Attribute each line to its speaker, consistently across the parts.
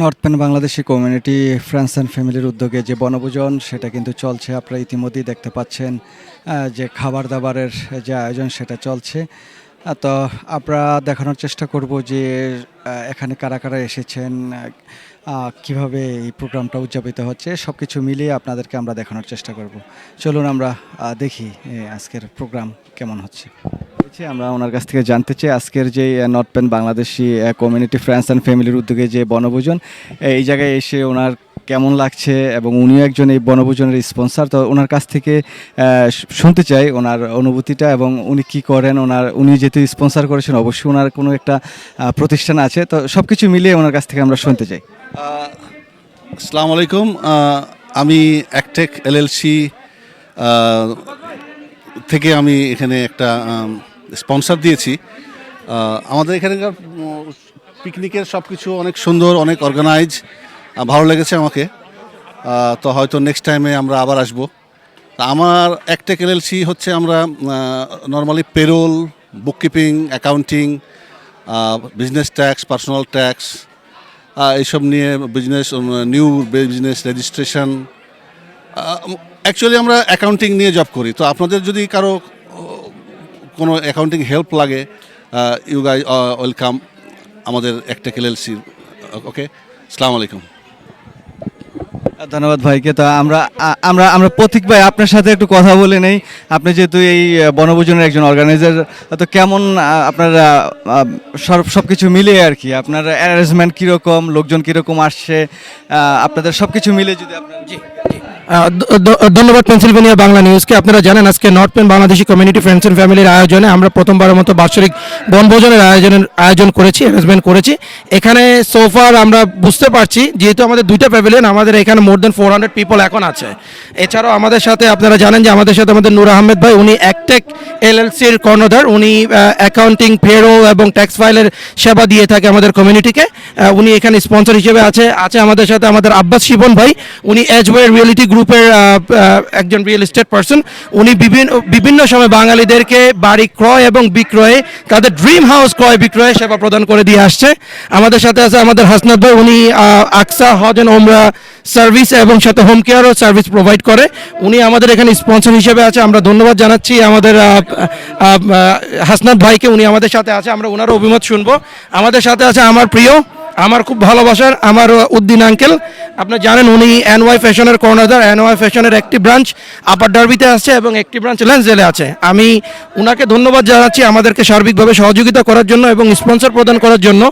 Speaker 1: North Penn Bangladeshi community friends and ফ্যামিলির উদ্যোগে যে বনভোজন, সেটা কিন্তু চলছে। আপনারা ইতিমধ্যেই দেখতে পাচ্ছেন যে খাবার দাবারের যে আয়োজন, সেটা চলছে। তো আমরা দেখানোর চেষ্টা করব যে এখানে কারা কারা এসেছেন কীভাবে এই প্রোগ্রামটা উদযাপিত হচ্ছে সব কিছু মিলিয়ে আপনাদেরকে আমরা দেখানোর চেষ্টা করব। চলুন আমরা দেখি আজকের প্রোগ্রাম কেমন হচ্ছে। হচ্ছে আমরা ওনার কাছ থেকে জানতে চাই আজকের যে north Penn Bangladeshi community friends and ফ্যামিলির উদ্যোগে যে বনভোজন এই জায়গায় এসে ওনার কেমন লাগছে এবং উনিও একজন এই বনভোজনের স্পন্সর তো ওনার কাছ থেকে শুনতে চাই ওনার অনুভূতিটা এবং উনি কি করেন, ওনার, উনি যেহেতু স্পন্সর করেছেন, অবশ্যই ওনার কোনো একটা প্রতিষ্ঠান আছে। তো সব কিছু মিলিয়ে ওনার কাছ থেকে আমরা শুনতে চাই।
Speaker 2: আসসালামু আলাইকুম। আমি অ্যাকটেক এলএলসি থেকে আমি এখানে একটা স্পন্সর দিয়েছি। আমাদের এখানকার পিকনিকের সব কিছু অনেক সুন্দর, অনেক অর্গানাইজ ভালো লেগেছে আমাকে। তো হয়তো নেক্সট টাইমে আমরা আবার আসব। আমার অ্যাকটেক এলএলসি হচ্ছে আমরা normally payroll bookkeeping accounting business tax personal tax এইসব নিয়ে business new business registration actually আমরা অ্যাকাউন্টিং নিয়ে জব করি। তো আপনাদের যদি কারও কোনো অ্যাকাউন্টিং হেল্প লাগে ইউ গাই ওয়েলকাম আমাদের একটা এলএলসির ওকে আসসালামু আলাইকুম
Speaker 1: ধন্যবাদ ভাইকে। তো আমরা আমরা আমরা প্রতীক ভাই, আপনার সাথে একটু কথা বলে নেই। আপনি যেহেতু এই বনভোজনের একজন অর্গানাইজার তো কেমন আপনার সব সব কিছু মিলিয়ে আর কি? আপনার অ্যারেঞ্জমেন্ট কীরকম, লোকজন কীরকম আসছে? আপনাদের সব কিছু মিলে যদি আপনার
Speaker 3: ধন্যবাদ পেনসিলভেনিয়া বাংলা নিউজকে আপনারা জানেন আজকে north Penn Bangladeshi community friends and ফ্যামিলির আয়োজনে আমরা প্রথমবারের মতো বাৎসরিক বনভোজনের আয়োজনের, আয়োজন করেছি অ্যারেঞ্জমেন্ট করেছি। এখানে সোফার আমরা বুঝতে পারছি, যেহেতু আমাদের দুইটা প্যাভিলিয়ন আমাদের এখানে more than four hundred people এখন আছে। এছাড়াও আমাদের সাথে আপনারা জানেন যে আমাদের সাথে আমাদের নূর আহমেদ ভাই, উনি একটেক এলএলসির কর্ণধার। উনি অ্যাকাউন্টিং পেরো এবং ট্যাক্স ফাইলের সেবা দিয়ে থাকে আমাদের কমিউনিটিকে উনি এখানে স্পন্সর হিসেবে আছে। আছে আমাদের সাথে আমাদের আব্বাস শিবন ভাই। উনি এজওয়ে রিয়েলিটি গ্রুপের একজন রিয়েল এস্টেট পার্সন উনি বিভিন্ন বিভিন্ন সময় বাঙালিদেরকে বাড়ি ক্রয় এবং বিক্রয়ে, তাদের ড্রিম হাউস ক্রয় বিক্রয়ে সেবা প্রদান করে দিয়ে আসছে। আমাদের সাথে আছে আমাদের হাসনাত ভাই, উনি আকসা, হজ এন্ড ওমরা সার্ভিস এবং সাথে হোম কেয়ারও সার্ভিস প্রোভাইড করে। উনি আমাদের এখানে স্পন্সর হিসেবে আছে। আমরা ধন্যবাদ জানাচ্ছি আমাদের হাসনাত ভাইকে। উনি আমাদের সাথে আছে। আমরা ওনারও অভিমত শুনব। আমাদের সাথে আছে আমার প্রিয় আমার খুব ভালোবাসার আমার উদ্দিন আঙ্কেল আপনি জানেন উনি এনওয়াই ফ্যাশনের কর্নার এনওয়াই ফ্যাশনের একটি ব্রাঞ্চ আপার ডার্বিতে আছে এবং একটি ব্রাঞ্চ ল্যান্সডেলে আছে। আমি উনাকে ধন্যবাদ জানাচ্ছি আমাদেরকে সার্বিকভাবে সহযোগিতা করার জন্য এবং স্পন্সর প্রদান করার জন্য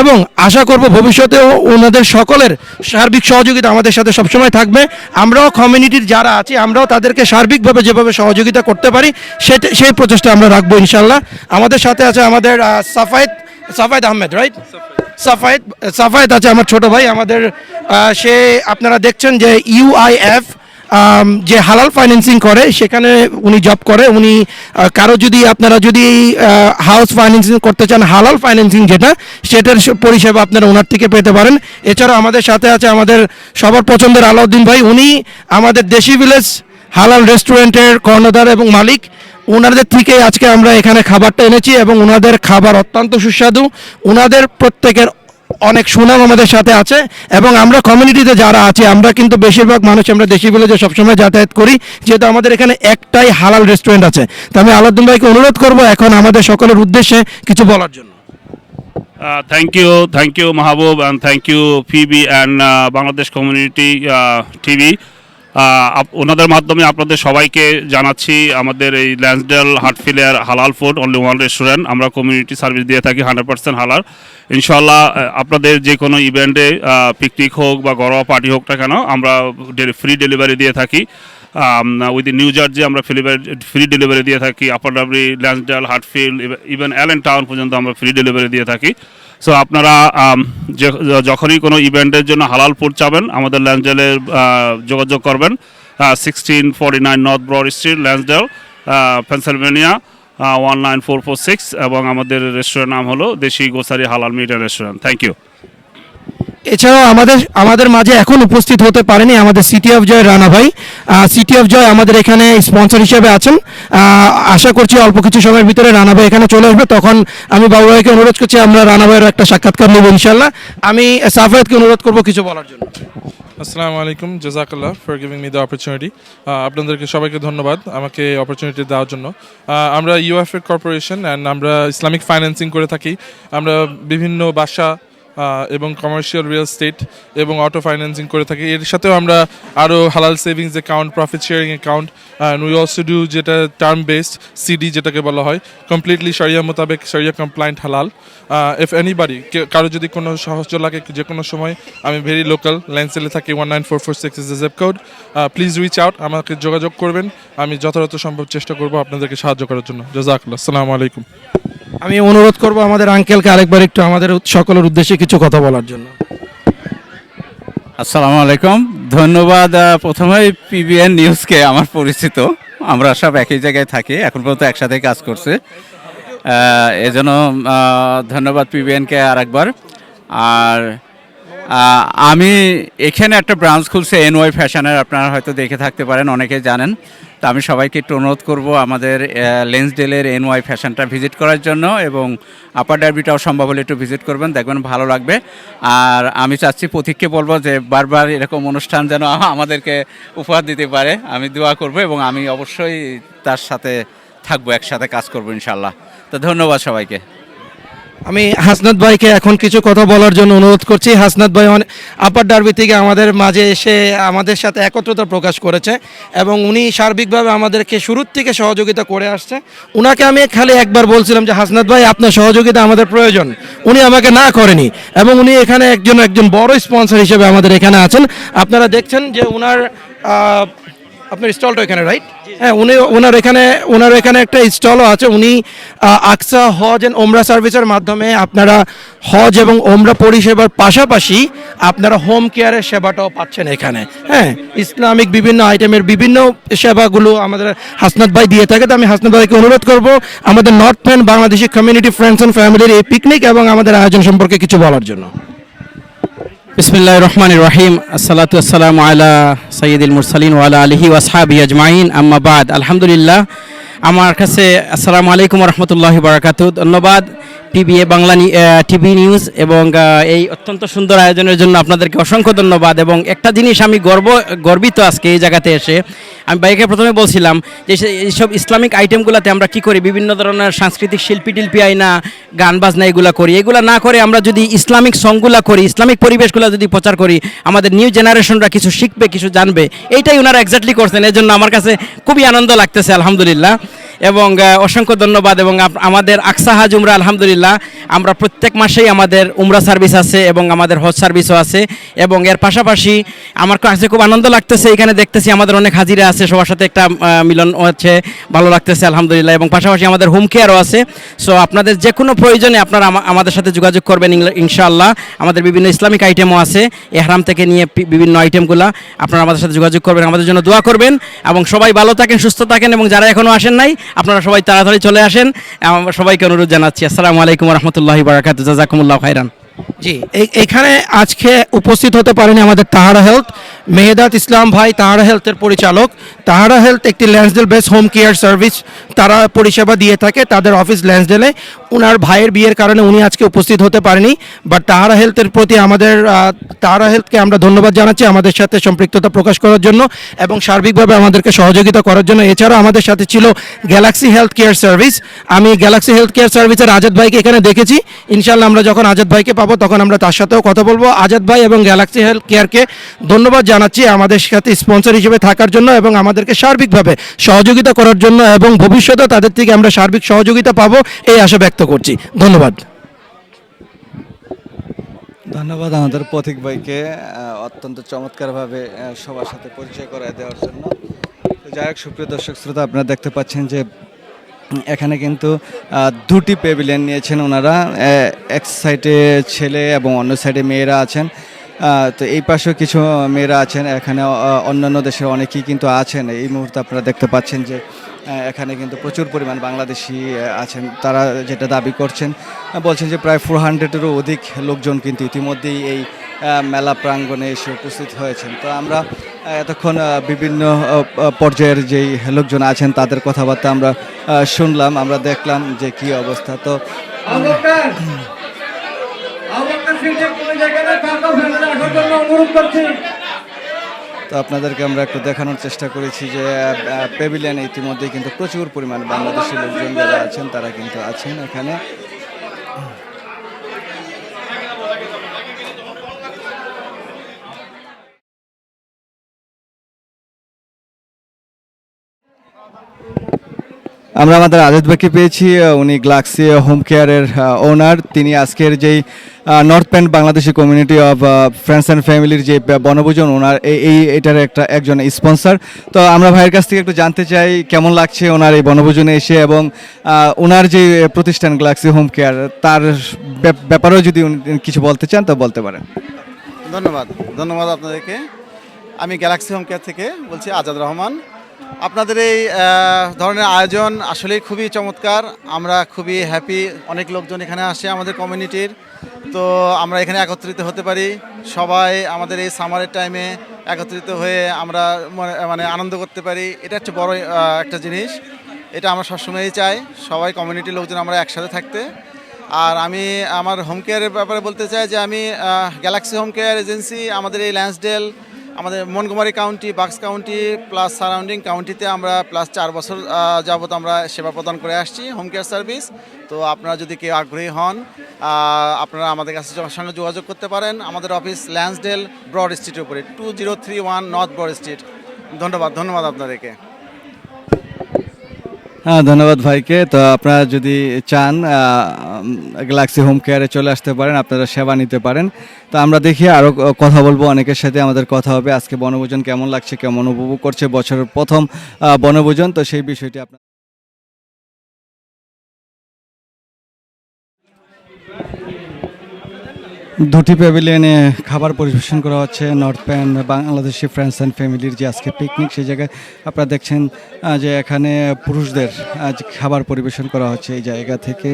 Speaker 3: এবং আশা করব ভবিষ্যতেও ওনাদের সকলের সার্বিক সহযোগিতা আমাদের সাথে সবসময় থাকবে। আমরাও কমিউনিটির যারা আছি, আমরাও তাদেরকে সার্বিকভাবে যেভাবে সহযোগিতা করতে পারি, সেটা, সেই প্রচেষ্টা আমরা রাখব ইনশাল্লাহ আমাদের সাথে আছে আমাদের সাফায়েত সাফায়েত আহমেদ রাইট সাফায়েত সাফায়েত আছে আমার ছোট ভাই, আমাদের সে আপনারা দেখছেন যে ইউআইএফ যে হালাল ফাইন্যান্সিং করে, সেখানে উনি জব করে, উনি কারও যদি আপনারা যদি হাউস ফাইন্যান্সিং করতে চান, হালাল ফাইন্যান্সিং যেটা, সেটার পরিষেবা আপনারা ওনার থেকে পেতে পারেন। এছাড়াও আমাদের সাথে আছে আমাদের সবার পছন্দের আলাউদ্দিন ভাই, উনি আমাদের দেশি ভিলেজ হালাল রেস্টুরেন্টের কর্ণধার এবং মালিক। ওনাদের থেকে আজকে আমরা এখানে খাবারটা এনেছি এবং ওনাদের খাবার অত্যন্ত সুস্বাদু। ওনাদের প্রত্যেকের অনেক সুনাম আমাদের সাথে আছে এবং আমরা কমিউনিটিতে যারা আছে আমরা কিন্তু বেশিরভাগ মানুষ আমরা দেশি বলে ভিলেজে সবসময় যাতায়াত করি যেহেতু আমাদের এখানে একটাই হালাল রেস্টুরেন্ট আছে। তো আমি আলাউদ্দিন ভাইকে অনুরোধ করব এখন আমাদের সকলের উদ্দেশ্যে কিছু বলার জন্য।
Speaker 4: Uh, thank you, thank you, Mahabub, and thank you, and Bangladesh community Bangladesh ওনাদের মাধ্যমে আপনাদের সবাইকে জানাচ্ছি আমাদের এই Lansdale হার্টফিলের halal food only one restaurant আমরা কমিউনিটি সার্ভিস দিয়ে থাকি হান্ড্রেড পার্সেন্ট হালাল। ইনশাল্লাহ আপনাদের যে কোনো ইভেন্টে পিকনিক হোক বা ঘরোয়া পার্টি হোক না কেন, আমরা ফ্রি ডেলিভারি দিয়ে থাকি। উইথ নিউ জার্জি আমরা ফ্রি ডেলিভারি দিয়ে থাকি। আপার ডাবরি Lansdale Hatfield even Allentown পর্যন্ত আমরা ফ্রি ডেলিভারি দিয়ে থাকি। সো আপনারা যখনই কোনো ইভেন্টের জন্য হালাল ফুড চাবেন, আমাদের ল্যান্সডেলে যোগাযোগ করবেন। Sixteen forty nine north broad street Lansdale Pennsylvania one nine four four six এবং আমাদের রেস্টুরেন্ট নাম হলো দেশি গোসারি হালাল মিডিয়া রেস্টুরেন্ট থ্যাংক ইউ
Speaker 3: এছাড়াও আমাদের আমাদের মাঝে এখন উপস্থিত হতে পারেনি আমাদের সিটি অফ জয় রানা ভাই। সিটি অফ জয় আমাদের এখানে স্পন্সর হিসেবে আছেন। আশা করছি অল্প কিছু সময়ের ভিতরে রানা ভাই এখানে চলে আসবে। তখন আমি বাবু ভাইকে অনুরোধ করছি, আমরা রানা ভাইয়ের একটা সাক্ষাৎকার নেব ইনশাল্লাহ আমি সাফায়েতকে অনুরোধ করব কিছু বলার জন্য।
Speaker 5: আসসালামু আলাইকুম, জাজাকাল্লাহ for giving me the opportunity আপনাদেরকে সবাইকে ধন্যবাদ আমাকে অপরচুনিটি দেওয়ার জন্য। আমরা ইউএফএ কর্পোরেশন অ্যান্ড আমরা ইসলামিক ফাইন্যান্সিং করে থাকি। আমরা বিভিন্ন বাসা এবং কমার্শিয়াল রিয়েল স্টেট এবং অটো ফাইন্যান্সিং করে থাকি। এর সাথেও আমরা আরও হালাল savings account profit sharing account we also do যেটা টার্ম বেসড সিডি যেটাকে বলা হয়। কমপ্লিটলি শরিয়া মোতাবেক শরিয়া কমপ্লায়েন্ট হালাল। ইফ এনিবাডি কারও যদি কোনো সাহায্য লাগে যে কোনো সময়, আমি ভেরি লোকাল ল্যান্সেলে থাকি one nine four four six is zip code please reach out আমাকে যোগাযোগ করবেন। আমি যথাযথ সম্ভব চেষ্টা করব আপনাদেরকে সাহায্য করার জন্য। জাজাকুল্লাহ, আসসালামু আলাইকুম।
Speaker 3: আমি অনুরোধ করব আমাদের আঙ্কেলকে আরেকবার একটু আমাদের সকলের উদ্দেশ্যে কিছু কথা বলার জন্য।
Speaker 6: আসসালামু আলাইকুম। ধন্যবাদ প্রথমেই পিবিএন নিউজকে আমার পরিচিত। আমরা সব একই জায়গায় থাকি, এখন পর্যন্ত একসাথে কাজ করছে। এজন্য ধন্যবাদ পিবিএনকে আর একবার আর আমি এখানে একটা ব্রাঞ্চ খুলছে এনওয়াই ফ্যাশনের আপনারা হয়তো দেখে থাকতে পারেন, অনেকেই জানেন। তো আমি সবাইকে একটু অনুরোধ করব আমাদের লেন্সডেলের এনওয়াই ফ্যাশনটা ভিজিট করার জন্য এবং আপার ডারবিটাও সম্ভব হলে একটু ভিজিট করবেন, দেখবেন ভালো লাগবে। আর আমি চাচ্ছি প্রতীককে বলব যে বারবার এরকম অনুষ্ঠান যেন আমাদেরকে উপহার দিতে পারে। আমি দোয়া করব এবং আমি অবশ্যই তার সাথে থাকব, একসাথে কাজ করব ইনশাল্লাহ তো ধন্যবাদ সবাইকে।
Speaker 3: আমি হাসনাত ভাইকে এখন কিছু কথা বলার জন্য অনুরোধ করছি। হাসনাত ভাই আপার ডারবি থেকে আমাদের মাঝে এসে আমাদের সাথে একত্রতা প্রকাশ করেছে এবং উনি সার্বিকভাবে আমাদেরকে শুরুর থেকে সহযোগিতা করে আসছে। উনাকে আমি খালি একবার বলছিলাম যে, হাসনাত ভাই, আপনার সহযোগিতা আমাদের প্রয়োজন। উনি আমাকে না করেনি। এবং উনি এখানে একজন একজন বড় স্পন্সর হিসেবে আমাদের এখানে আছেন। আপনারা দেখছেন যে উনার আপনার স্টলটা এখানে রাইট হ্যাঁ উনি ওনার এখানে ওনার এখানে একটা স্টলও আছে। উনি আকসা হজ অ্যান্ড ওমরা সার্ভিসের মাধ্যমে আপনারা হজ এবং ওমরা পরিষেবার পাশাপাশি আপনারা হোম কেয়ারের সেবাটাও পাচ্ছেন এখানে। হ্যাঁ ইসলামিক বিভিন্ন আইটেমের বিভিন্ন সেবাগুলো আমাদের হাসনাত ভাই দিয়ে থাকে। তো আমি হাসনাত ভাইকে অনুরোধ করব আমাদের north point Bangladeshi community friends and ফ্যামিলির এই পিকনিক এবং আমাদের আয়োজন সম্পর্কে কিছু বলার জন্য।
Speaker 7: বিসমিল্লাহ রহমান রহিম আসসালাতু আসসালামু আলা সৈয়দুল মুরসালিন ওয়ালা আলহি ওয়াসহাবি আজমাইন আম্মাবাদ আলহামদুলিল্লাহ আমার কাছে আসসালামু আলাইকুম রহমতুল্লাহ বারাকাতু ধন্যবাদ পিবিএ বাংলা টিভি নিউজ এবং এই অত্যন্ত সুন্দর আয়োজনের জন্য আপনাদেরকে অসংখ্য ধন্যবাদ এবং একটা জিনিস আমি গর্ব, গর্বিত আজকে এই জায়গাতে এসে, আমি বাইকে প্রথমে বলছিলাম যে এইসব ইসলামিক আইটেমগুলোতে আমরা কি করি? বিভিন্ন ধরনের সাংস্কৃতিক শিল্পী টিল্পি আইনা, গান বাজনা এগুলা করি। এগুলা না করে আমরা যদি ইসলামিক সংগুলা করি, ইসলামিক পরিবেশগুলো যদি প্রচার করি, আমাদের নিউ জেনারেশনরা কিছু শিখবে, কিছু জানবে, এইটাই ওনারা এক্স্যাক্টলি করছেন। এর জন্য আমার কাছে খুবই আনন্দ লাগতেছে, আলহামদুলিল্লাহ। এবং অসংখ্য ধন্যবাদ এবং আমাদের আকসা হাজ উমরা আলহামদুলিল্লাহ, আমরা প্রত্যেক মাসেই আমাদের উমরা সার্ভিস আছে এবং আমাদের হজ সার্ভিসও আছে এবং এর পাশাপাশি আমার কাছে খুব আনন্দ লাগতেছে, এখানে দেখতেছি আমাদের অনেক হাজিরা আছে, সবার সাথে একটা মিলন হচ্ছে, ভালো লাগতেছে, আলহামদুলিল্লাহ, এবং পাশাপাশি আমাদের হোম কেয়ারও আছে। সো আপনাদের যে কোনো প্রয়োজনে আপনারা আমাদের সাথে যোগাযোগ করবেন ইনশাআল্লাহ। আমাদের বিভিন্ন ইসলামিক আইটেমও আছে, এহরাম থেকে নিয়ে বিভিন্ন আইটেমগুলো আপনারা আমাদের সাথে যোগাযোগ করবেন, আমাদের জন্য দোয়া করবেন, এবং সবাই ভালো থাকেন, সুস্থ থাকেন, এবং যারা এখনও আসেন নাই, আপনারা সবাই তাড়াতাড়ি চলে আসেন। সবাইকে অনুরোধ জানাচ্ছি। আসসালামু আলাইকুম। রহমতুল্লাহি বারাকাত জাজাকুমুল্লাহ খাইরান
Speaker 3: জি এখানে আজকে উপস্থিত হতে পারেনি আমাদের তাহারা হেলথ। মেহেদাত ইসলাম ভাই তাহারা হেলথের পরিচালক। তাহারা হেলথ একটি Lansdale base home care service. তারা পরিষেবা দিয়ে থাকে তাদের অফিস ল্যান্সডেলে। ওনার ভাইয়ের বিয়ের কারণে উনি আজকে উপস্থিত হতে পারেনি। বাট তাহারা হেলথের প্রতি আমাদের তাহারা হেলথকে আমরা ধন্যবাদ জানাচ্ছি আমাদের সাথে সম্পৃক্ততা প্রকাশ করার জন্য এবং সার্বিকভাবে আমাদেরকে সহযোগিতা করার জন্য। এছাড়াও আমাদের সাথে ছিল গ্যালাক্সি হেলথ কেয়ার সার্ভিস। আমি গ্যালাক্সি হেলথ কেয়ার সার্ভিসের আজাদ ভাইকে এখানে দেখেছি। ইনশাল্লাহ আমরা যখন আজাদ ভাইকে পাবো, তখন আমরা তার সাথেও কথা বলব। আজাদ ভাই এবং গ্যালাক্সি হেলথ কেয়ারকে ধন্যবাদ জানাচ্ছি আমাদের সাথে স্পন্সর হিসেবে থাকার জন্য এবং আমাদেরকে সার্বিকভাবে সহযোগিতা করার জন্য এবং ভবিষ্যতে তাদের থেকে আমরা সার্বিক সহযোগিতা পাবো, এই আশা ব্যক্ত করছি। ধন্যবাদ।
Speaker 1: ধন্যবাদ আমাদের পথিক ভাইকে অত্যন্ত চমৎকারভাবে সবার সাথে পরিচয় করায় দেওয়ার জন্য। যাই হোক, সুপ্রিয় দর্শক, শ্রোতা, আপনারা দেখতে পাচ্ছেন যে এখানে কিন্তু দুটি পেভিলিয়ন নিয়েছেন ওনারা। এক সাইডে ছেলে এবং অন্য সাইডে মেয়েরা আছেন। তো এই পাশেও কিছু মেয়েরা আছেন। এখানে অন্যান্য দেশের অনেকেই কিন্তু আছেন। এই মুহূর্তে আপনারা দেখতে পাচ্ছেন যে এখানে কিন্তু প্রচুর পরিমাণ বাংলাদেশি আছেন। তারা যেটা দাবি করছেন বলছেন যে প্রায় ফোর হান্ড্রেডেরও অধিক লোকজন কিন্তু ইতিমধ্যেই এই মেলা প্রাঙ্গণে এসে উপস্থিত হয়েছেন। তো আমরা এতক্ষণ বিভিন্ন পর্যায়ের যেই লোকজন আছেন, তাদের কথাবার্তা আমরা শুনলাম, আমরা দেখলাম যে কি অবস্থা। তো তো আপনাদেরকে আমরা একটু দেখানোর চেষ্টা করেছি যে পেভিলিয়ানে ইতিমধ্যেই কিন্তু প্রচুর পরিমাণে বাংলাদেশি লোকজন যারা আছেন, তারা কিন্তু আছেন এখানে। আমরা আমাদের আজাদ ভাইকে পেয়েছি উনি গ্লাক্সি হোম কেয়ারের ওনার তিনি আজকের যেই north Penn Bangladeshi community of friends and ফ্যামিলির যে বনভোজন, ওনার এই, এটার একটা একজন স্পন্সর তো আমরা ভাইয়ের কাছ থেকে একটু জানতে চাই, কেমন লাগছে ওনার এই বনভোজনে এসে এবং ওনার যে প্রতিষ্ঠান গ্লাক্সি হোম কেয়ার, তার ব্যাপ- ব্যাপারেও যদি কিছু বলতে চান, তো বলতে পারেন।
Speaker 8: ধন্যবাদ ধন্যবাদ আপনাদেরকে। আমি গ্যালাক্সি হোম কেয়ার থেকে বলছি আজাদ রহমান। আপনাদের এই ধরনের আয়োজন আসলেই খুবই চমৎকার। আমরা খুবই হ্যাপি অনেক লোকজন এখানে আসে আমাদের কমিউনিটির তো আমরা এখানে একত্রিত হতে পারি। সবাই আমাদের এই সামারের টাইমে একত্রিত হয়ে আমরা মনে- আনন্দ করতে পারি। এটা হচ্ছে বড় একটা জিনিস। এটা আমরা সবসময়ই চাই। সবাই কমিউনিটির লোকজন আমরা একসাথে থাকতে। আর আমি আমার হোম কেয়ারের ব্যাপারে বলতে চাই যে আমি গ্যালাক্সি হোম কেয়ার এজেন্সি আমাদের এই ল্যান্সডেল আমাদের Montgomery county, Bucks county plus surrounding কাউন্টিতে আমরা প্লাস চার বছর যাবত আমরা সেবা প্রদান করে আসছি হোম কেয়ার সার্ভিস তো আপনারা যদি কেউ আগ্রহী হন আপনারা আমাদের কাছে সঙ্গে যোগাযোগ করতে পারেন, আমাদের অফিস ল্যান্সডেল ব্রড স্ট্রিটের উপরে two zero three one north broad street ধন্যবাদ ধন্যবাদ আপনাদেরকে।
Speaker 1: হ্যাঁ ধন্যবাদ ভাইকে। তো আপনারা যদি চান গ্যালাক্সি হোম কেয়ারে চলে আসতে পারেন, আপনারা সেবা নিতে পারেন। তো আমরা দেখি আরও কথা বলব, অনেকের সাথে আমাদের কথা হবে। আজকে বনভোজন কেমন লাগছে, কেমন উপভোগ করছে বছরের প্রথম বনভোজন। তো সেই বিষয়টি আপনার দুটি প্যাভিলিয়নে খাবার পরিবেশন করা হচ্ছে north Penn Bangladeshi friends and ফ্যামিলির যে আজকে পিকনিক সেই জায়গায় আপনারা দেখছেন যে এখানে পুরুষদের আজ খাবার পরিবেশন করা হচ্ছে এই জায়গা থেকে।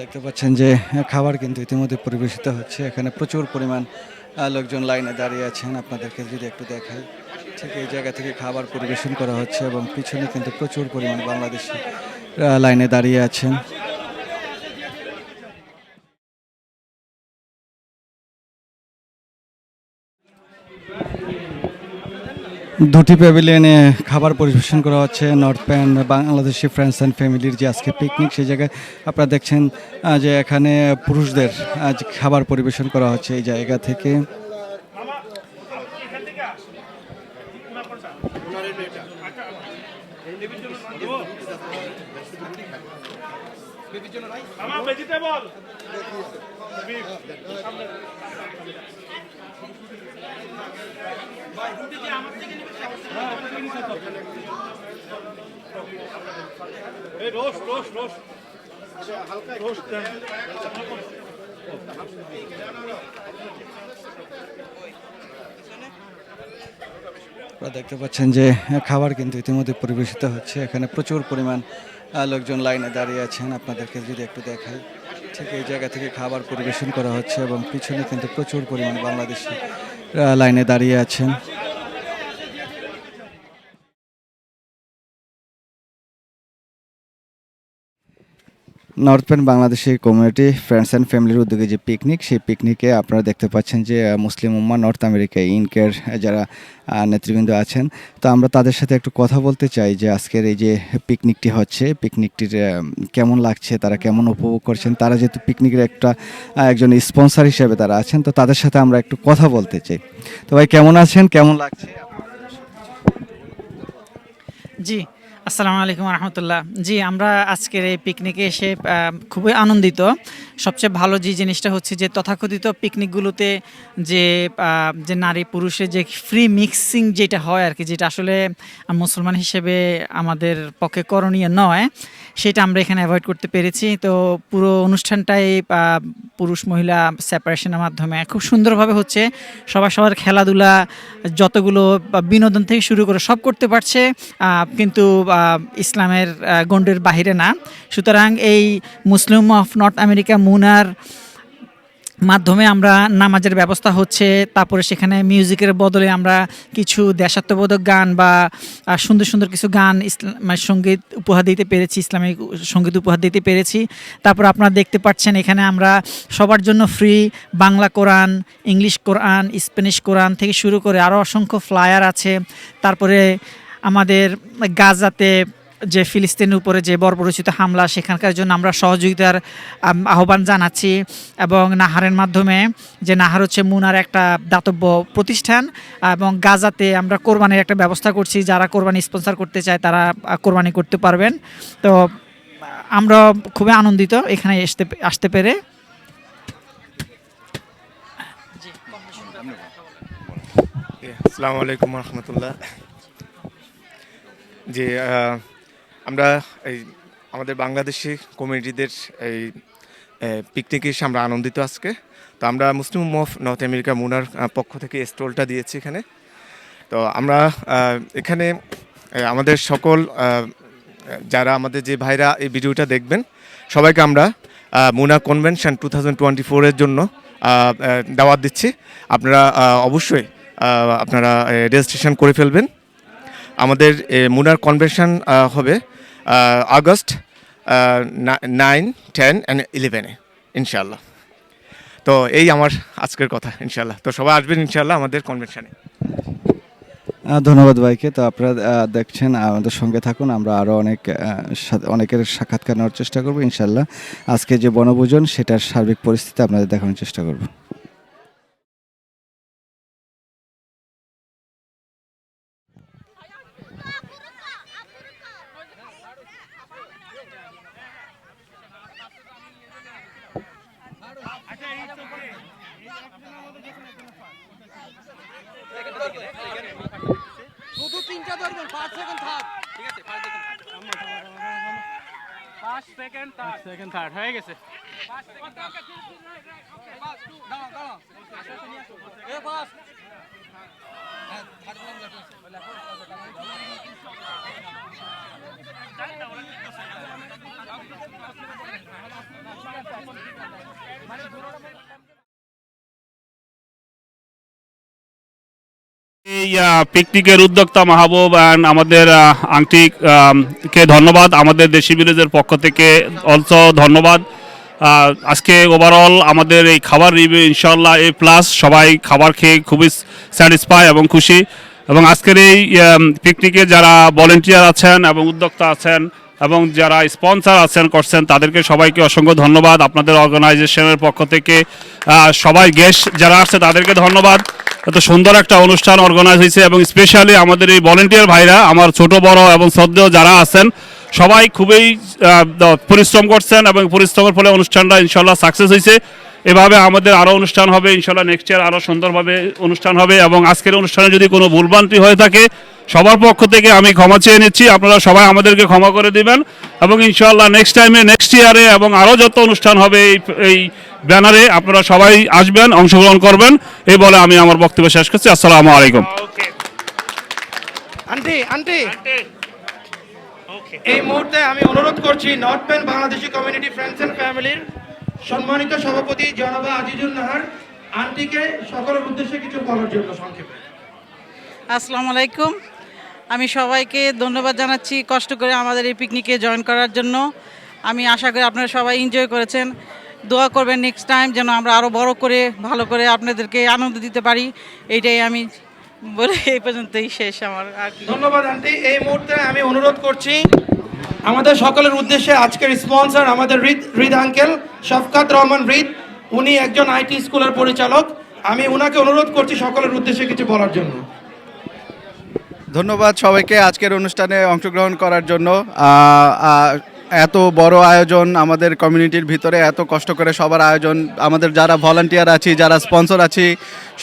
Speaker 1: দেখতে পাচ্ছেন যে খাবার কিন্তু ইতিমধ্যে পরিবেশিত হচ্ছে। এখানে প্রচুর পরিমাণ লোকজন লাইনে দাঁড়িয়ে আছেন। আপনাদেরকে যদি একটু দেখাই। ঠিক এই জায়গা থেকে খাবার পরিবেশন করা হচ্ছে এবং পিছনে কিন্তু প্রচুর পরিমাণ বাংলাদেশি লাইনে দাঁড়িয়ে আছেন। দুটি প্যাভিলিয়নে খাবার পরিবেশন করা হচ্ছে north Penn Bangladeshi friends and ফ্যামিলির যে আজকে পিকনিক সেই জায়গায় আপনারা দেখছেন যে এখানে পুরুষদের আজ খাবার পরিবেশন করা হচ্ছে এই জায়গা থেকে। ভেজিটেবল। রোস রোস রোস হালকা রোস আপনারা দেখতে পাচ্ছেন যে খাবার কিন্তু ইতিমধ্যে পরিবেশিত হচ্ছে। এখানে প্রচুর পরিমাণ লোকজন লাইনে দাঁড়িয়ে আছেন। আপনাদেরকে যদি একটু দেখাই, ঠিক এই জায়গা থেকে খাবার পরিবেশন করা হচ্ছে এবং পিছনে কিন্তু প্রচুর পরিমাণ বাংলাদেশি লাইনে দাঁড়িয়ে আছেন। North Penn Bangladeshi community friends and ফ্যামিলির উদ্যোগে যে পিকনিক সেই পিকনিকে আপনারা দেখতে পাচ্ছেন যে মুসলিম উম্মা নর্থ আমেরিকা ইনকের যারা নেতৃবৃন্দ আছেন। তো আমরা তাদের সাথে একটু কথা বলতে চাই যে, আজকের এই যে পিকনিকটি হচ্ছে পিকনিকটির কেমন লাগছে, তারা কেমন উপভোগ করছেন? তারা যেহেতু পিকনিকের একটা একজন স্পন্সর হিসেবে তারা আছেন, তো তাদের সাথে আমরা একটু কথা বলতে চাই। তো ভাই, কেমন আছেন? কেমন লাগছে?
Speaker 9: জি। আসসালামু আলাইকুম রহমতুল্লাহ জি, আমরা আজকের এই পিকনিকে এসে খুবই আনন্দিত। সবচেয়ে ভালো যে জিনিসটা হচ্ছে যে তথাকথিত পিকনিকগুলোতে যে যে নারী পুরুষের যে ফ্রি মিক্সিং যেটা হয় আর কি, যেটা আসলে মুসলমান হিসেবে আমাদের পক্ষে করণীয় নয়, সেটা আমরা এখানে অ্যাভয়েড করতে পেরেছি। তো পুরো অনুষ্ঠানটাই পুরুষ মহিলা সেপারেশনের মাধ্যমে। খুব সুন্দরভাবে হচ্ছে সবার সবার খেলাধুলা, যতগুলো বিনোদন থেকে শুরু করে সব করতে পারছে কিন্তু ইসলামের গণ্ডের বাহিরে না। সুতরাং এই মুসলিম অফ নর্থ আমেরিকা মুনার মাধ্যমে আমরা নামাজের ব্যবস্থা হচ্ছে। তারপরে সেখানে মিউজিকের বদলে আমরা কিছু দেশাত্মবোধক গান বা সুন্দর সুন্দর কিছু গান ইসলাম মানে সংগীত উপহার দিতে পেরেছি, ইসলামিক সংগীত উপহার দিতে পেরেছি। তারপর আপনারা দেখতে পাচ্ছেন এখানে আমরা সবার জন্য free Bangla Quran, English Quran, Spanish Quran থেকে শুরু করে আরও অসংখ্য ফ্লায়ার আছে। তারপরে আমাদের গাজাতে যে ফিলিস্তিনের উপরে যে বর্বরচিত হামলা সেখানকার জন্য আমরা সহযোগিতার আহ্বান জানাচ্ছি এবং নাহারের মাধ্যমে যে নাহার হচ্ছে মুনার একটা দাতব্য প্রতিষ্ঠান এবং গাজাতে আমরা কোরবানির একটা ব্যবস্থা করছি। যারা কোরবানি স্পন্সর করতে চায় তারা কোরবানি করতে পারবেন। তো আমরা খুবই আনন্দিত এখানে আসতে আসতে পেরে।
Speaker 10: আসসালামু আলাইকুম রহমতুল্লাহ। যে আমরা এই আমাদের বাংলাদেশি কমিউনিটিদের এই পিকনিকে এসে আমরা আনন্দিত আজকে। তো আমরা মুসলিম অফ নর্থ আমেরিকা মুনার পক্ষ থেকে স্টলটা দিয়েছি এখানে। তো আমরা এখানে আমাদের সকল যারা আমাদের যে ভাইরা এই ভিডিওটা দেখবেন, সবাইকে আমরা MUNA convention two thousand twenty ফোরের জন্য দাওয়াত দিচ্ছি। আপনারা অবশ্যই আপনারা রেজিস্ট্রেশন করে ফেলবেন। আমাদের মুনার কনভেনশন হবে আগস্ট নাইন টেন অ্যান্ড ইলেভেনে ইনশাল্লাহ তো এই আমার আজকের কথা ইনশাল্লাহ তো সবাই আসবেন ইনশাল্লাহ আমাদের কনভেনশনে
Speaker 1: ধন্যবাদ ভাইকে। তো আপনারা দেখছেন আমাদের সঙ্গে থাকুন, আমরা আরও অনেক অনেকের সাক্ষাৎকার নেওয়ার চেষ্টা করব ইনশাল্লাহ আজকে যে বনভোজন, সেটার সার্বিক পরিস্থিতি আপনাদের দেখানোর চেষ্টা করব।
Speaker 7: সেকেন্ড থার্ড হয়ে গেছে।
Speaker 4: পিকনিকের উদ্যোক্তা মাহবুব অ্যান্ড আমাদের আহ, আংটি আম, কে ধন্যবাদ। আমাদের দেশি ভিলেজের পক্ষ থেকে অলসো ধন্যবাদ। আজকে ওভারঅল আমাদের এই খাবার রিভিউ ইনশাল্লাহ এ প্লাস সবাই খাবার খেয়ে খুবই স্যাটিসফাই এবং খুশি। এবং আজকের এই পিকনিকে যারা ভলেন্টিয়ার আছেন এবং উদ্যোক্তা আছেন এবং যারা স্পন্সর আছেন করছেন তাদেরকে সবাইকে অসংখ্য ধন্যবাদ। আপনাদের অর্গানাইজেশনের পক্ষ থেকে সবাই গেস্ট যারা আছে তাদেরকে ধন্যবাদ। এত সুন্দর একটা অনুষ্ঠান অর্গানাইজ হয়েছে এবং স্পেশালি আমাদের এই ভলেন্টিয়ার ভাইরা, আমার ছোট, বড় এবং শ্রদ্ধেয় যারা আছেন, সবাই খুবই পরিশ্রম করছেন এবং পরিশ্রমের ফলে অনুষ্ঠানটা ইনশাল্লাহ সাকসেস হয়েছে। এভাবে আমাদের আরও অনুষ্ঠান হবে, ইনশাল্লাহ নেক্সট ইয়ার আরও সুন্দরভাবে অনুষ্ঠান হবে এবং আজকের অনুষ্ঠানে যদি কোনো ভুলভ্রান্তি হয়ে থাকে, সবার পক্ষ থেকে আমি ক্ষমা চেয়ে নিচ্ছি। আপনারা সবাই আমাদেরকে ক্ষমা করে দিবেন এবং ইনশাল্লাহ নেক্সট টাইমে নেক্সট ইয়ারে এবং আরও যত অনুষ্ঠান হবে এই এই ব্যানারে আপনারা সবাই আসবেন অংশগ্রহণ করবেন এই বলে আমি আমার বক্তব্য শেষ করছি। আসসালামু আলাইকুম।
Speaker 3: Aunty aunty. এই মুহূর্তে আমি অনুরোধ করছি north Penn Bangladeshi community friends and ফ্যামিলির সম্মানিত সভাপতি জনাবা আজিজুল নাহার আন্টিকে সকলের উদ্দেশ্যে কিছু বলার জন্য সংক্ষেপে।
Speaker 9: আসসালামু আলাইকুম। আমি সবাইকে ধন্যবাদ জানাচ্ছি কষ্ট করে আমাদের এই পিকনিকে জয়েন করার জন্য। আমি আশা করি আপনারা সবাই এনজয় করেছেন। দোয়া করবেন নেক্সট টাইম যেন আমরা আরও বড় করে ভালো করে আপনাদেরকে আনন্দ দিতে পারি। এইটাই আমি বলে এই পর্যন্তই শেষ আমার আর কি।
Speaker 3: ধন্যবাদ আন্টি। এই মুহূর্তে আমি অনুরোধ করছি আমাদের সকলের উদ্দেশ্যে আজকের স্পন্সর আমাদের রিদ রিদ আঙ্কেল শফকাত রহমান রিদ উনি একজন আইটি স্কুলের পরিচালক। আমি ওনাকে অনুরোধ করছি সকলের উদ্দেশ্যে কিছু বলার জন্য।
Speaker 8: ধন্যবাদ সবাইকে আজকের অনুষ্ঠানে অংশগ্রহণ করার জন্য। এত বড় আয়োজন আমাদের কমিউনিটির ভিতরে এত কষ্ট করে সবার আয়োজন। আমাদের যারা ভলান্টিয়ার আছি যারা স্পন্সর আছি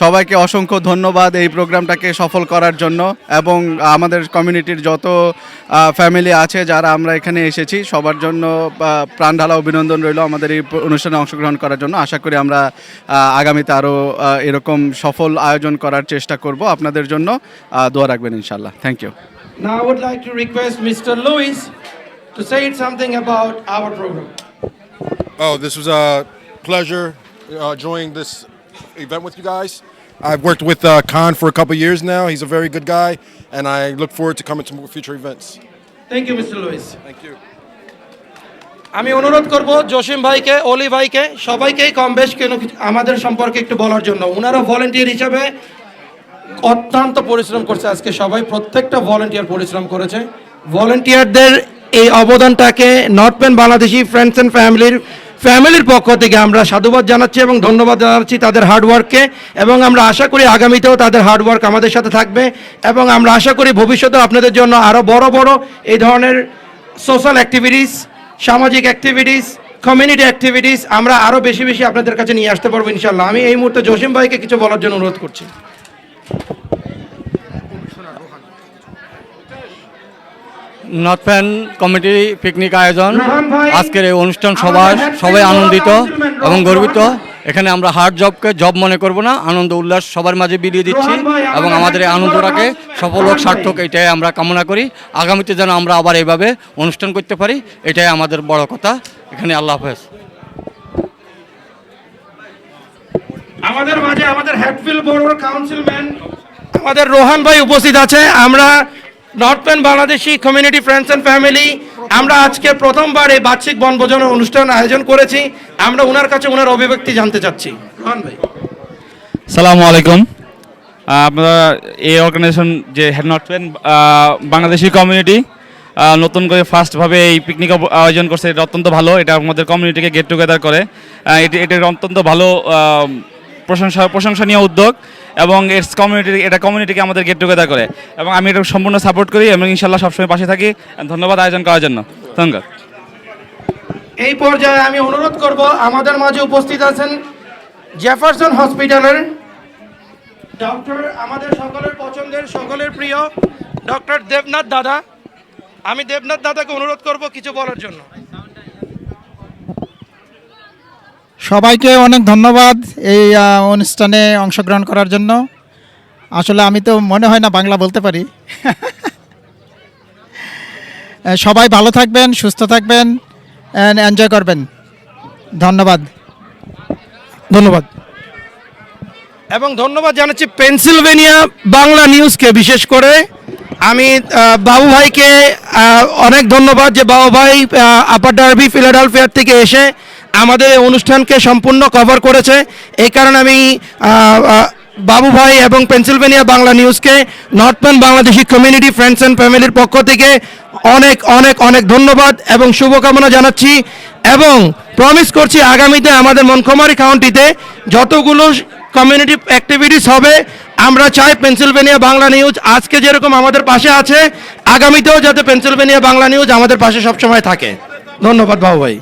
Speaker 8: সবাইকে অসংখ্য ধন্যবাদ এই প্রোগ্রামটাকে সফল করার জন্য। এবং আমাদের কমিউনিটির যত ফ্যামিলি আছে যারা আমরা এখানে এসেছি সবার জন্য আহ, প্রাণঢালা অভিনন্দন রইল আমাদের এই অনুষ্ঠানে অংশগ্রহণ করার জন্য। আশা করি আমরা আগামীতে আরও এরকম সফল আয়োজন করার চেষ্টা করব আপনাদের জন্য। দোয়া রাখবেন ইনশাল্লাহ thank you
Speaker 3: Now I would like to request Mr. Lewis to say something about our program.
Speaker 11: Oh, this was a pleasure uh, joining this event with you guys. I've worked with uh, Khan for a couple years now. He's a very good guy, and I look forward to coming to more future events.
Speaker 3: Thank you, Mr. Lewis.
Speaker 11: Thank you.
Speaker 3: আমি অনুরোধ করব জসিম ভাইকে অলি ভাইকে সবাইকেই কম বেশ কেন কিছু- আমাদের সম্পর্কে একটু বলার জন্য ওনারা ভলেন্টিয়ার হিসাবে অত্যন্ত পরিশ্রম করছে আজকে সবাই প্রত্যেকটা ভলেন্টিয়ার পরিশ্রম করেছে ভলেন্টিয়ারদের এই অবদানটাকে north Penn Bangladeshi friends and ফ্যামিলির ফ্যামিলির পক্ষ থেকে আমরা সাধুবাদ জানাচ্ছি এবং ধন্যবাদ জানাচ্ছি তাদের হার্ডওয়ার্ককে এবং আমরা আশা করি আগামীতেও তাদের হার্ডওয়ার্ক আমাদের সাথে থাকবে এবং আমরা আশা করি ভবিষ্যতে আপনাদের জন্য আরও বড় বড় এই ধরনের সোশ্যাল অ্যাক্টিভিটিস সামাজিক অ্যাক্টিভিটিস কমিউনিটি অ্যাক্টিভিটিস আমরা আরও বেশি বেশি আপনাদের কাছে নিয়ে আসতে পারব ইনশাল্লাহ আমি এই মুহূর্তে জসিম ভাইকে কিছু বলার জন্য অনুরোধ করছি।
Speaker 7: নর্থ প্যান কমিটি পিকনিক আয়োজন। আজকের এই অনুষ্ঠান সবার সবাই আনন্দিত এবং গর্বিত। এখানে আমরা হার্ড জবকে জব মনে করব না আনন্দ উল্লাস সবার মাঝে বিলিয়ে দিচ্ছি এবং আমাদের এই আনন্দটাকে সফল হোক সার্থক এটাই আমরা কামনা করি। আগামীতে যেন আমরা আবার এইভাবে অনুষ্ঠান করতে পারি এটাই আমাদের বড় কথা। এখানে আল্লাহ হাফেজ।
Speaker 3: আমাদের মাঝে আমাদের হেডফিল বোর্ডের কাউন্সিলম্যান আমাদের রোহান ভাই উপস্থিত আছে। আমরা north Bangladeshi community friends and family আমরা আজকে প্রথমবার এই বার্ষিক বনভোজনের অনুষ্ঠান আয়োজন করেছি। আমরা ওনার কাছে ওনার অভিব্যক্তি জানতে চাচ্ছি। রোহান ভাই।
Speaker 12: সালামু আলাইকুম। আপনারা এই অর্গানাইজেশন যে হেড নর্থ বাংলাদেশি কমিউনিটি নতুন করে ফার্স্টভাবে এই পিকনিক আয়োজন করছে, এটা অত্যন্ত ভালো। এটা আমাদের কমিউনিটিকে গেট টুগেদার করে। এটি এটির অত্যন্ত ভালো প্রশংসা প্রশংসনীয় উদ্যোগ এবং এর কমিউনিটি এটা কমিউনিটিকে আমাদের গেট টুগেদার করে। এবং আমি এটা সম্পূর্ণ সাপোর্ট করি এবং ইনশাল্লাহ সবসময় পাশে থাকি। ধন্যবাদ আয়োজন করার জন্য। ধন্যবাদ।
Speaker 3: এই পর্যায়ে আমি অনুরোধ করব, আমাদের মাঝে উপস্থিত আছেন জেফারসন হসপিটালের ডক্টর আমাদের সকলের পছন্দের, সকলের প্রিয় ডক্টর দেবনাথ দাদা। আমি দেবনাথ দাদাকে অনুরোধ করব কিছু বলার জন্য।
Speaker 13: সবাইকে অনেক ধন্যবাদ এই অনুষ্ঠানে অংশগ্রহণ করার জন্য। আসলে আমি তো মনে হয় না বাংলা বলতে পারি। সবাই ভালো থাকবেন, সুস্থ থাকবেন এনজয় করবেন। ধন্যবাদ।
Speaker 3: ধন্যবাদ। এবং ধন্যবাদ জানাচ্ছি পেনসিলভেনিয়া বাংলা নিউজকে বিশেষ করে। আমি বাবু ভাইকে অনেক ধন্যবাদ যে বাবু ভাই আপার ডার্বি, ফিলাডেলফিয়ার থেকে এসে আমাদের অনুষ্ঠানকে সম্পূর্ণ কভার করেছে। এই কারণে আমি বাবু ভাই এবং পেনসিলভেনিয়া বাংলা নিউজকে north Penn Bangladeshi community friends and ফ্যামিলির পক্ষ থেকে অনেক অনেক অনেক ধন্যবাদ এবং শুভকামনা জানাচ্ছি এবং প্রমিস করছি আগামীতে আমাদের মনকুমারী কাউন্টিতে যতগুলো কমিউনিটি অ্যাক্টিভিটিস হবে, আমরা চাই পেনসিলভেনিয়া বাংলা নিউজ আজকে যেরকম আমাদের পাশে আছে, আগামীতেও যাতে পেনসিলভেনিয়া বাংলা নিউজ আমাদের পাশে সবসময় থাকে। ধন্যবাদ বাবু ভাই